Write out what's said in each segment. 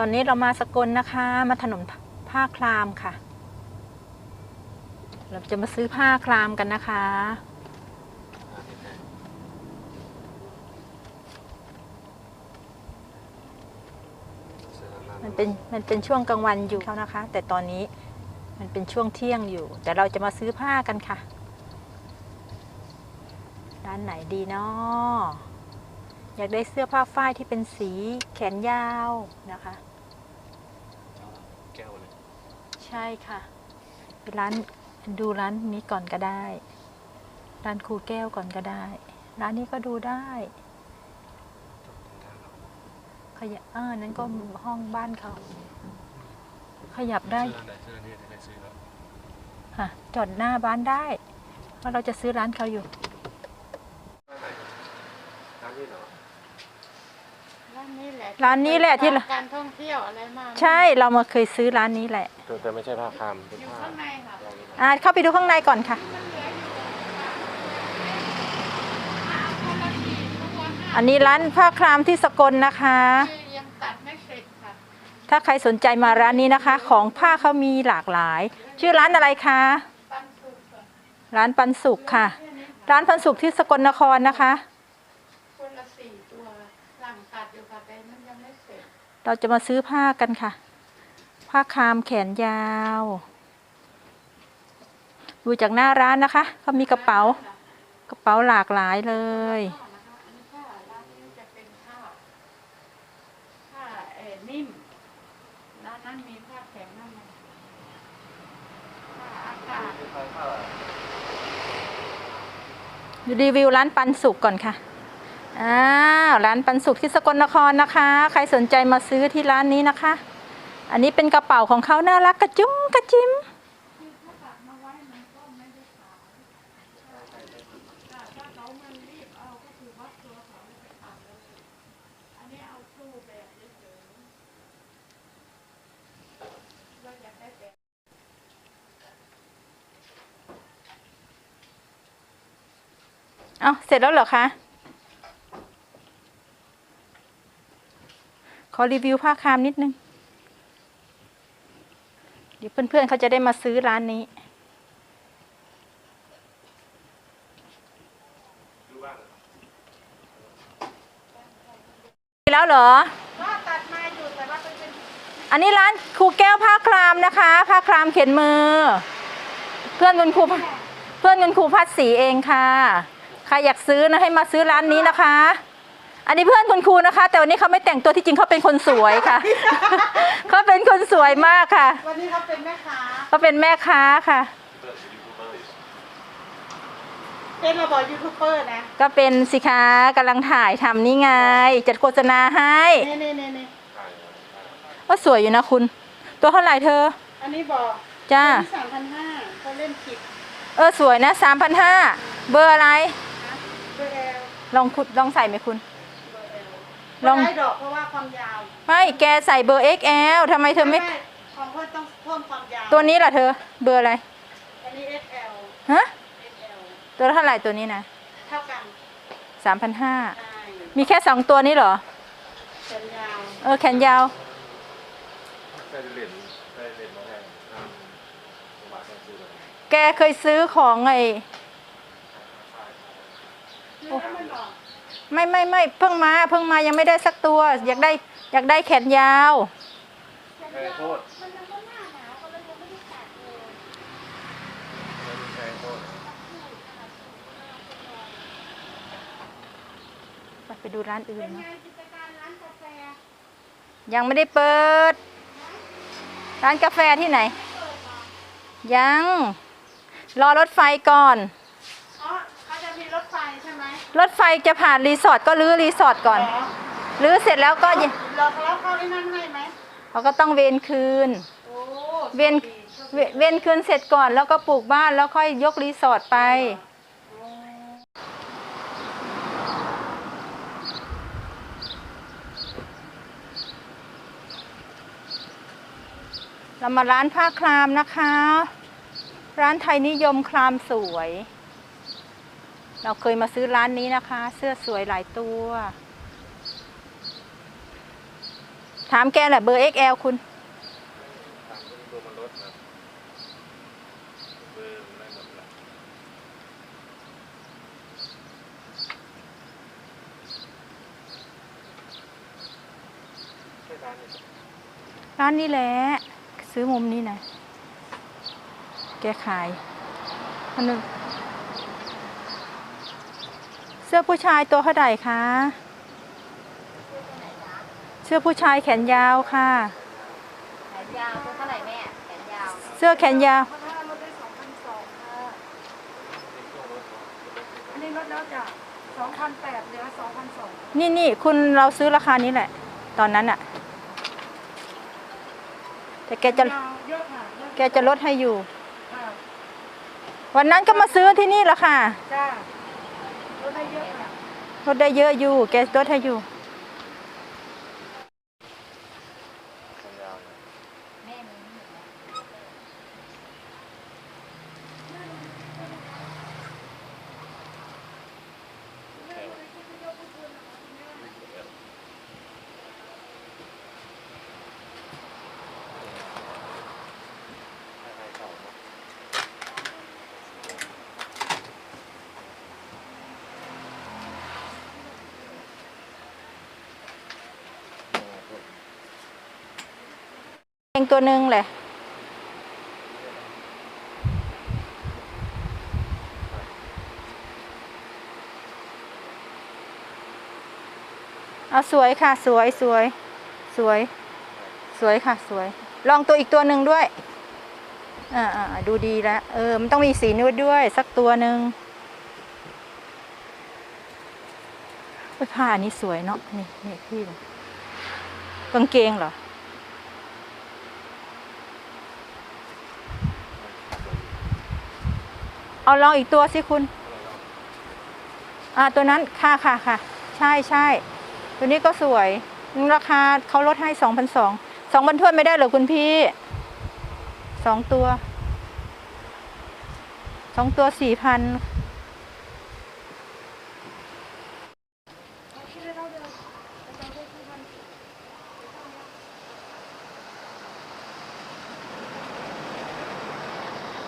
ตอนนี้เรามาสกลนะคะ มาถนนผ้าคลามค่ะ เราจะมาซื้อผ้าคลามกันนะคะ มันเป็นมันเป็นช่วงกลางวันอยู่เขานะคะ แต่ตอนนี้มันเป็นช่วงเที่ยงอยู่ แต่เราจะมาซื้อผ้ากันค่ะ ร้านไหนดีเนาะอยากได้เสื้อผ้าฝ้ายที่เป็นสีแขนยาวนะคะ แก้วเลย ใช่ค่ะเป็นร้านดูร้านนี้ก่อนก็ได้ ร้านครูแก้วก่อนก็ได้ ร้านนี้ก็ดูได้ขยับเออนั้นก็ห้องบ้านเขา ขยับได้ซื้อร้านไหนซื้อร้านนี้ได้ซื้อแล้วค่ะจอดหน้าบ้านได้เพราะเราจะซื้อร้านเขาอยู่ ร้านไหนร้านนี้เหรอ ร้านนี้แหละร้านนี้แหละที่เราการท่องเที่ยวอะไรมากใช่เรามาเคยซื้อร้านนี้แหละ แต่ไม่ใช่ผ้าคามเป็นอยู่ผ้าข้างในค่ะอย่างนี้นะอ่าเข้าไปดูข้างในก่อนค่ะ อันนี้ร้านผ้าครามที่สกลนะคะ คือยังตัดไม่เสร็จค่ะถ้าใครสนใจมาร้านนี้นะคะ ของผ้าเขามีหลากหลาย ชื่อร้านอะไรคะ ปันสุกค่ะร้านปันสุขค่ะแค่นี้ค่ะร้านปันสุขที่สกลนครนะคะ คนละสี่ตัวหลังตัดอยู่ค่ะแต่มันยังไม่เสร็จ เราจะมาซื้อผ้ากันค่ะ ผ้าครามแขนยาว ดูจากหน้าร้านนะคะเขามีกระเป๋ากระเป๋าหลากหลายเลยผ้านะคะอันนี้ผ้าร้านนี้จะเป็นผ้าผ้าเอ่อนิ่มร้านนั้นมีผ้าแข็งนั่นไงผ้าอากาศรีวิวร้านปันสุกก่อนค่ะ อ้าวร้านปันสุกที่สกลนครนะคะ ใครสนใจมาซื้อที่ร้านนี้นะคะ อันนี้เป็นกระเป๋าของเขาน่ารักกระจุ้มกระจิ้มเขามันรีบเอาก็คือวัดตัวเขาไปตัดเลยอันนี้เอาตู้แบบเฉยๆเราอยากได้แบบเอาเสร็จแล้วเหรอคะ อรีวิวผ้าคามนิดนึง เดี๋ยวเพื่อนๆเขาจะได้มาซื้อร้านนี้แล้วเหรอ อันนี้ร้านครูแก้วผ้าครามนะคะ ผ้าครามเขียนมือ เพื่อนคุณครูเพื่อนคุณครูพัดสีเองค่ะ ใครอยากซื้อนะให้มาซื้อร้านนี้นะคะ อันนี้เพื่อนคุณครูนะคะ แต่วันนี้เขาไม่แต่งตัวที่จริงเขาเป็นคนสวยค่ะ เขาเป็นคนสวยมากค่ะวันนี้เขาเป็นแม่ค้าเขาเป็นแม่ค้าค่ะ เป็นระบบยูทูบเบอร์นะก็เป็นสิคะกำลังถ่ายทำนี่ไง จัดโฆษณาให้เน่เน่เน่เน่ว่าสวยอยู่นะคุณ ตัวเท่าไหร่เธอ อันนี้บอกจ้าสามพันห้าเขาเล่นผิดเออสวยนะสามพันห้าเบอร์อะไรนะเบอร์เอลลองคุดลองใส่ไหมคุณเบอร์เอ ลลอง ไม่ได้ดอกเพราะว่าความยาวไม่แกใส่เบอร์ XL ทำไมเธอไม่ ของเพื่อนต้องเพิ่มความยาวตัวนี้ล่ะเธอ เบอร์อะไร อันนี้ XL ฮะ XL ตัวเท่าไหร่ตัวนี้นะเท่ากันสามพันห้าใช่มีแค่สองตัวนี้เหรอ แขนยาวเออแขนยาว ใส่เหรียญใส่เหรียญมาแทนทำบาทต้องซื้อเลยแกเคยซื้อของไอ้คือถ้ามันออก ไม่ไม่ไม่เพิ่งมาเพิ่งมายังไม่ได้สักตัว อยากได้อยากได้แขนยาวแพงโทษมันยังไม่หน้าหนาวก็เลยยังไม่ได้ตัดเลยแพงโทษไปดูร้านอื่นเป็นเนไงอะกิจการร้านกาแฟยังไม่ได้เปิด ร้านกาแฟที่ไหน ยัง รอรถไฟก่อน อ๋อเขาจะมีรถไฟใช่ไหม รถไฟจะผ่านรีสอร์ทก็รื้อรีสอร์ทก่อนเหรอรื้อเสร็จแล้วก็อย่าเราเราเข้าได้นั่นให้ไหมเขาก็ต้องเวนคืนโอ้เวนเวเวนคืนเสร็จก่อนแล้วก็ปลูกบ้านแล้วค่อยยกรีสอร์ทไปเรามาร้านผ้าครามนะคะ ร้านไทยนิยมครามสวย เราเคยมาซื้อร้านนี้นะคะ เสื้อสวยหลายตัว ถามแกแหละเบอร์ XL คุณทางตัวมันลดนะเบอร์มันได้หมดละใช่ร้านนี้ร้านนี้แหละ ซื้อมุมนี้นะ แกขายอันนึง เสื้อผู้ชายตัวเท่าไหร่คะเสื้อผู้ชายแขนยาวค่ะ แขนยาวตัวเท่าไหร่แม่แขนยาวเสื้อแขนยาวพันห้าลดได้สองพันสองค่ะอันนี้ลดแล้วจ้ะสองพันแปดเหลือสองพันสองนี่นี่คุณเราซื้อราคานี้แหละ ตอนนั้นอะแต่แกจะยาวเยอะค่ะเยอแกจะลดให้อยู่ ค่ะวันนั้นก็มาซื้อที่นี่แหละค่ะจ้า ลดได้เยอะค่ะลดได้เยอะอยู่ แกลดให้อยู่ สัญญาณ แม่มีนี่อยู่นะ ให้ให้เขาเนอะโอ้โห เอ งตัวหนึ่งแหละเอาสวยค่ะสวยสวย สวย สวยค่ะสวย ลองตัวอีกตัวหนึ่งด้วย อ่าอดูดีแล้วเออ มันต้องมีสีนูดด้วย สักตัวหนึ่งผ้าอันนี้สวยเนาะนี่นี่พี่กางเกงเหรอ เอาลองอีกตัวสิคุณอ่าตัวนั้นค่ะค่ะค่ะ ใช่ใช่ตัวนี้ก็สวยราคาเขาลดให้สองพันสองสองพันทวนไม่ได้เหรอคุณพี่สองตัวสองตัวสี่พัน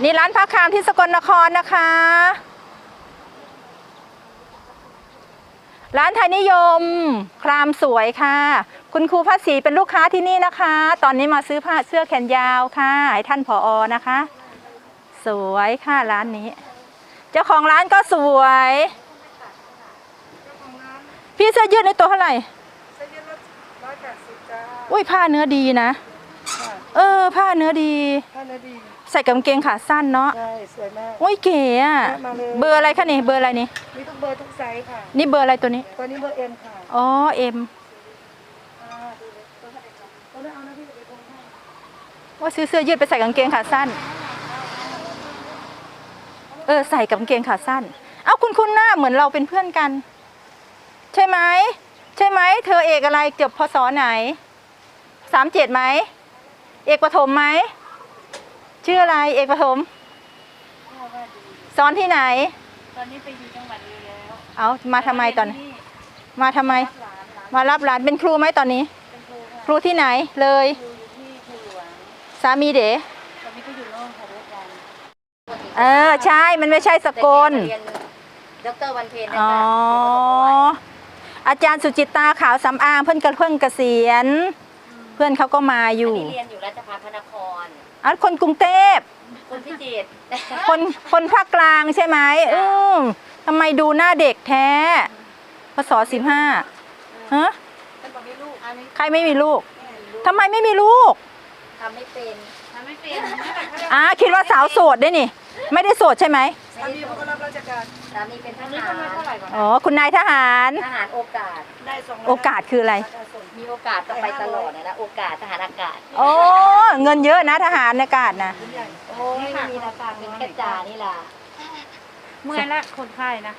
นี่ร้านพระคามที่สกลนครนะคะ ร้านไทยนิยม ครามสวยค่ะ คุณครูภาษีเป็นลูกค้าที่นี่นะคะ ตอนนี้มาซื้อผ้าเสื้อแขนยาวค่ะให้ท่านผออนะคะ สวยค่ะร้านนี้ เจ้าของร้านก็สวยเจ้าของร้านพี่เสื้อยืดในตัวเท่าไหร่เซ็นยืดลดร้อยแปดสิบจ้าอุ้ยผ้าเนื้อดีนะค่ะเออ ผ้าเนื้อดีท่านนาดี ใส่กางเกงขาสั้นเนาะใช่สวยมากอุ้ยเก๋อะมาเลย เบอร์อะไรคะนี่เบอร์อะไรนี่ มีทุกเบอร์ทุกไซส์ค่ะ นี่เบอร์อะไรตัวนี้ ตัวนี้เบอร์เอ็มค่ะอ๋อเอ็มอ่าดูเลยตัวเท่าไหร่คะตัวนั้นเอานะพี่จะไปโกงให้ว่าซื้อเสื้อยืดไปใส่กางเกงขาสั้น เออใส่กับกางเกงขาสั้น เอ้าคุณคุณหน้าเหมือนเราเป็นเพื่อนกัน ใช่ไหมใช่ไหมเธอเอกอะไรเกือบพศไหนสามเจ็ดไหมเอกปฐมไหม ชื่ออะไรเอกปฐมสอนที่ไหน ตอนนี้ไปอยู่จังหวัดอื่นแล้วเอามาทำไมตอน ที่มาทำไมหลานหลานมารับหลานเป็นครูไหมตอนนี้ เป็นครูค่ะครูที่ไหนเลย ครูอยู่ที่ครูหลวงสามีเด๋ตอนนี้ก็อยู่โน่นค่ะด้วยกันเออใช่มันไม่ใช่สกลเรียนดรวันเพ็ญนะอ๋อคะอาจารย์สุจิตาขาวสำอางเพื่อนกระเพิ่งเกษียณ เพื่อนเขาก็มาออันยู่ นี้เรียนอยู่ราชภัฏพระนคร อะคนกรุงเทพคุณพิจิตรคนคนภาคกลางใช่ไหมอืมทำไมดูหน้าเด็กแท้พศสิบห้าฮะท่านบอกไม่ลูกอันนี้ใครไม่มีลูกทำไมไม่มีลูกทำไม่เป็นทำไม่เป็นอ่าคิดว่าสาวโสดได้นี่ ไม่ได้โสดใช่ไหมสามีเขาก็รับราชการสามีเป็นทอันนี้หาประมาณเท่าไหร่รก่อนอ๋อคุณนายทหารทหารโอกาสได้สองร้ยโอกาสคืออะไร มีโอกาสก็ไปตลอดนะนะโอกาสทหารอากาศโอ้เงินเยอะนะทหารในอากาศนะใหญ่โอ้ยไม่มีราคาเป็นแค่จ่านี่ล่ะเมื่อยละคนไข้นะ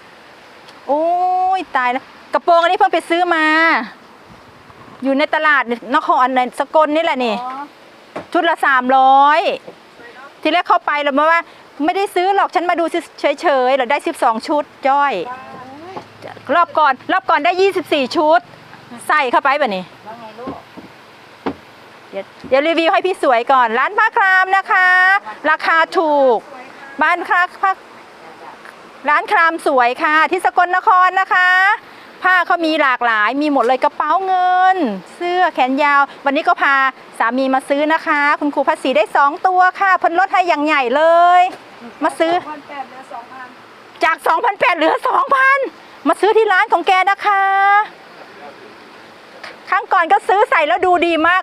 โอ้ยตายแล้วกระโปรงอันนี้เพิ่งไปซื้อมา อยู่ในตลาดนครในสกลนี่แหละนี่ชุดละสามร้อยทีแรกเข้าไปเราบอกว่า ไม่ได้ซื้อหรอกฉันมาดูเฉยๆเราได้ 12 ชุดจ้อย รอบก่อน รอบก่อนได้ 24 ชุด ใส่เข้าไปแบบนี้ว่เดี๋ยวรีวิวให้พี่สวยก่อน ร้านผ้าครามนะคะ ราคาถูก บ้านค้าผ้าร้านครามสวยค่ะ ที่สกลนครนะคะ ผ้าเขามีหลากหลาย มีหมดเลยกระเป๋าเงิน เสื้อแขนยาว วันนี้ก็พาสามีมาซื้อนะคะ คุณครูภาษีได้ 2 ตัวค่ะพิ่นลดให้อย่างใหญ่เลย มาซื้อ พันแปดเหลือสองพันจาก 2,800เหลือ 2,000 มาซื้อที่ร้านของแกนะคะ ครั้งก่อนก็ซื้อใส่แล้วดูดีมาก